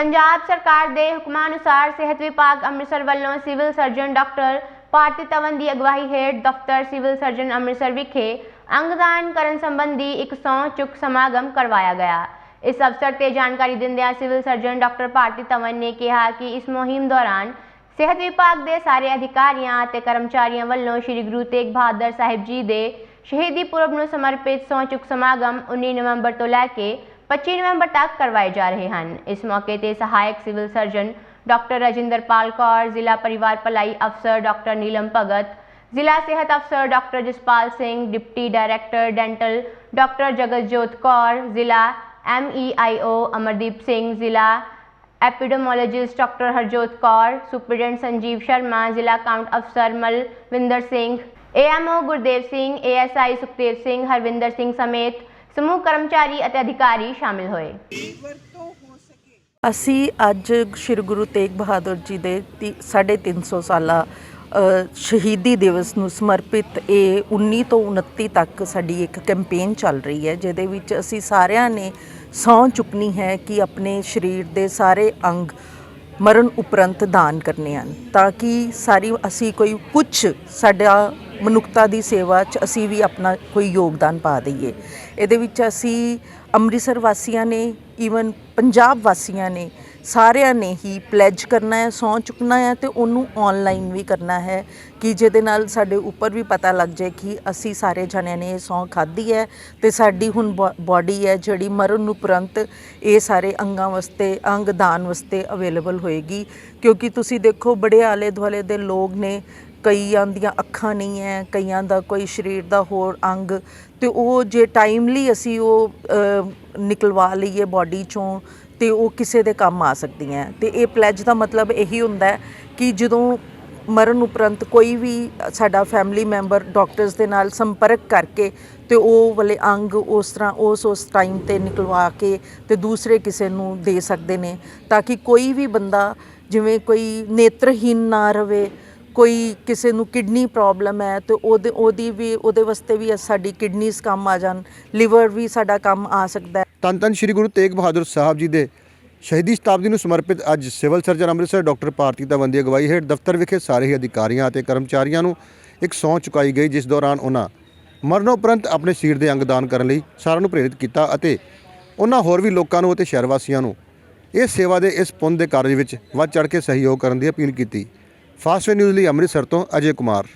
ਪੰਜਾਬ ਸਰਕਾਰ ਦੇ ਹੁਕਮਾਂ ਅਨੁਸਾਰ ਸਿਹਤ ਵਿਭਾਗ ਅੰਮ੍ਰਿਤਸਰ ਵੱਲੋਂ civil surgeon doctor Bharti Dhawan ਦੀ ਅਗਵਾਈ ਹੇਠ ਦਫ਼ਤਰ ਸਿਵਲ ਸਰਜਨ ਅੰਮ੍ਰਿਤਸਰ ਵਿਖੇ ਅੰਗਦਾਨ ਕਰਨ ਸੰਬੰਧੀ ਇੱਕ ਸਹੁੰ ਚੁੱਕ ਸਮਾਗਮ ਕਰਵਾਇਆ ਗਿਆ। ਇਸ ਅਵਸਰ ਤੇ ਜਾਣਕਾਰੀ ਦਿੰਦਿਆਂ civil surgeon doctor Bharti Dhawan ਨੇ ਕਿਹਾ ਕਿ ਇਸ ਮੁਹਿੰਮ ਦੌਰਾਨ ਸਿਹਤ ਵਿਭਾਗ ਦੇ ਸਾਰੇ ਅਧਿਕਾਰੀਆਂ ਅਤੇ ਕਰਮਚਾਰੀਆਂ ਵੱਲੋਂ ਸ੍ਰੀ ਗੁਰੂ ਤੇਗ ਬਹਾਦਰ ਸਾਹਿਬ ਜੀ ਦੇ ਸ਼ਹੀਦੀ ਪੁਰਬ ਨੂੰ ਸਮਰਪਿਤ ਸਹੁੰ ਚੁੱਕ ਸਮਾਗਮ 19 ਨਵੰਬਰ ਤੋਂ ਲੈ ਕੇ 25 ਨਵੰਬਰ ਤੱਕ ਕਰਵਾਏ ਜਾ ਰਹੇ ਹਨ ਇਸ ਮੌਕੇ ਤੇ ਸਹਾਇਕ civil surgeon doctor Rajinderpal Kaur ਜ਼ਿਲ੍ਹਾ ਪਰਿਵਾਰ ਭਲਾਈ ਅਫਸਰ ਡਾਕਟਰ ਨੀਲਮ ਭਗਤ ਜ਼ਿਲ੍ਹਾ ਸਿਹਤ ਅਫਸਰ doctor Jaspal Singh deputy director dental doctor Jagatjot Kaur ਜ਼ਿਲ੍ਹਾ ਐਮਈਆਈਓ ਅਮਰਦੀਪ ਸਿੰਘ ਜ਼ਿਲ੍ਹਾ epidemiologist doctor Harjot Kaur superintendent Sanjeev Sharma ਜ਼ਿਲ੍ਹਾ ਕਾਊਂਟ ਅਫਸਰ ਮਲਵਿੰਦਰ ਸਿੰਘ ਏਐਮਓ ਗੁਰਦੇਵ ਸਿੰਘ ਏਐਸਆਈ ਸੁਖਦੇਵ ਸਿੰਘ ਹਰਵਿੰਦਰ ਸਿੰਘ ਸਮੇਤ ਸਮੂਹ ਕਰਮਚਾਰੀ ਅਤੇ ਅਧਿਕਾਰੀ ਸ਼ਾਮਿਲ ਹੋਏ। ਅਸੀਂ ਅੱਜ ਸ੍ਰੀ ਗੁਰੂ ਤੇਗ ਬਹਾਦਰ ਜੀ ਦੇ ਤੀ- ਸਾਢੇ 350 ਸਾਲਾ ਅ, ਸ਼ਹੀਦੀ ਦਿਵਸ ਨੂੰ ਸਮਰਪਿਤ ਇਹ 19 ਤੋਂ 29 ਤੱਕ ਸਾਡੀ ਇੱਕ ਕੈਂਪੇਨ ਚੱਲ ਰਹੀ ਹੈ ਜਿਹਦੇ ਵਿੱਚ ਅਸੀਂ ਸਾਰਿਆਂ ਨੇ ਸਹੁੰ ਚੁੱਕਣੀ ਹੈ ਕਿ ਆਪਣੇ ਸਰੀਰ ਦੇ ਸਾਰੇ ਅੰਗ ਮਰਨ ਉਪਰੰਤ ਦਾਨ ਕਰਨੇ ਹਨ ਤਾਂ ਕਿ ਸਾਰੀ ਅਸੀਂ ਕੋਈ ਕੁਝ ਸਾਡਾ ਮਨੁੱਖਤਾ ਦੀ ਸੇਵਾ 'ਚ ਅਸੀਂ ਵੀ ਆਪਣਾ ਕੋਈ ਯੋਗਦਾਨ ਪਾ ਦਈਏ। ਇਹਦੇ ਵਿੱਚ ਅਸੀਂ ਅੰਮ੍ਰਿਤਸਰ ਵਾਸੀਆਂ ਨੇ ਈਵਨ ਪੰਜਾਬ ਵਾਸੀਆਂ ਨੇ, ਸਾਰਿਆਂ ਨੇ ਹੀ ਪਲੈਜ ਕਰਨਾ ਹੈ, ਸਹੁੰ ਚੁੱਕਣਾ ਹੈ ਤੇ ਉਹਨੂੰ ਆਨਲਾਈਨ ਵੀ ਕਰਨਾ ਹੈ ਕਿ ਜਿਹਦੇ ਨਾਲ ਸਾਡੇ ਉੱਪਰ ਵੀ ਪਤਾ ਲੱਗ ਜਾਏ ਕਿ ਅਸੀਂ ਸਾਰੇ ਜਣਿਆਂ ਨੇ ਇਹ ਸਹੁੰ ਖਾਧੀ ਹੈ ਤੇ ਸਾਡੀ ਹੁਣ ਬਾਡੀ ਹੈ ਜਿਹੜੀ ਮਰਨ ਉਪਰੰਤ ਇਹ ਸਾਰੇ ਅੰਗਾਂ ਵਾਸਤੇ ਅੰਗ ਦਾਨ ਵਾਸਤੇ ਅਵੇਲੇਬਲ ਹੋਏਗੀ। ਕਿਉਂਕਿ ਤੁਸੀਂ ਦੇਖੋ ਬੜੇ ਆਲੇ ਦੁਆਲੇ ਦੇ ਲੋਕ ਨੇ ਕਈਆਂ ਦੀਆਂ ਅੱਖਾਂ ਨਹੀਂ ਹੈ ਕਈਆਂ ਦਾ ਕੋਈ ਸਰੀਰ ਦਾ ਹੋਰ ਅੰਗ, ਤੇ ਉਹ ਜੇ ਟਾਈਮਲੀ ਅਸੀਂ ਉਹ ਨਿਕਲਵਾ ਲਈਏ ਬਾਡੀ ਚੋਂ, ਤੇ ਉਹ ਕਿਸੇ ਦੇ ਕੰਮ ਆ ਸਕਦੀਆਂ ਤੇ ਇਹ ਪਲੈਜ ਦਾ ਮਤਲਬ ਇਹੀ ਹੁੰਦਾ ਕਿ ਜਦੋਂ ਮਰਨ ਉਪਰੰਤ ਕੋਈ ਵੀ ਸਾਡਾ ਫੈਮਿਲੀ ਮੈਂਬਰ ਡਾਕਟਰਸ ਦੇ ਨਾਲ ਸੰਪਰਕ ਕਰਕੇ ਤੇ ਉਹ ਵਾਲੇ ਅੰਗ ਉਸ ਤਰ੍ਹਾਂ, ਉਸ ਉਸ ਟਾਈਮ ਤੇ ਨਿਕਲਵਾ ਕੇ ਤੇ ਦੂਸਰੇ ਕਿਸੇ ਨੂੰ ਦੇ ਸਕਦੇ ਨੇ, ਤਾਂ ਕਿ ਕੋਈ ਵੀ ਬੰਦਾ ਜਿਵੇਂ ਕੋਈ ਨੇਤਰਹੀਨ ਨਾ ਰਵੇ ਕੋਈ ਕਿਸੇ ਨੂੰ ਕਿਡਨੀ ਪ੍ਰੋਬਲਮ ਹੈ ਤੇ ਉਹਦੇ, ਉਹਦੀ ਵੀ, ਉਹਦੇ ਵਾਸਤੇ ਵੀ ਸਾਡੀ ਕਿਡਨੀਜ਼ ਕੰਮ ਆ ਜਾਣ, ਲਿਵਰ ਵੀ ਸਾਡਾ ਕੰਮ ਆ ਸਕਦਾ ਹੈ। ਧੰਨ ਧੰਨ ਸ੍ਰੀ ਗੁਰੂ ਤੇਗ ਬਹਾਦਰ ਸਾਹਿਬ ਜੀ ਦੇ ਸ਼ਹੀਦੀ ਸ਼ਤਾਬਦੀ ਨੂੰ ਸਮਰਪਿਤ ਅੱਜ civil surgeon Amritsar doctor Bharti Dhawan ਦੀ ਅਗਵਾਈ ਹੇਠ ਦਫ਼ਤਰ ਵਿਖੇ ਸਾਰੇ ਹੀ ਅਧਿਕਾਰੀਆਂ ਅਤੇ ਕਰਮਚਾਰੀਆਂ ਨੂੰ ਇੱਕ ਸਹੁੰ ਚੁਕਾਈ ਗਈ, ਜਿਸ ਦੌਰਾਨ ਉਹਨਾਂ ਮਰਨੋਪਰੰਤ ਆਪਣੇ ਸਰੀਰ ਦੇ ਅੰਗ ਦਾਨ ਕਰਨ ਲਈ ਸਾਰਿਆਂ ਨੂੰ ਪ੍ਰੇਰਿਤ ਕੀਤਾ ਅਤੇ ਉਹਨਾਂ ਹੋਰ ਵੀ ਲੋਕਾਂ ਨੂੰ ਅਤੇ ਸ਼ਹਿਰ ਵਾਸੀਆਂ ਨੂੰ ਇਸ ਸੇਵਾ ਦੇ ਇਸ ਪੁੰਨ ਦੇ ਕਾਰਜ ਵਿੱਚ ਵੱਧ ਚੜ੍ਹ ਕੇ ਸਹਿਯੋਗ ਕਰਨ ਦੀ ਅਪੀਲ ਕੀਤੀ। ਫਾਸਟ ਨਿਊਜ਼ ਲਈ ਅੰਮ੍ਰਿਤਸਰ ਤੋਂ ਅਜੇ ਕੁਮਾਰ।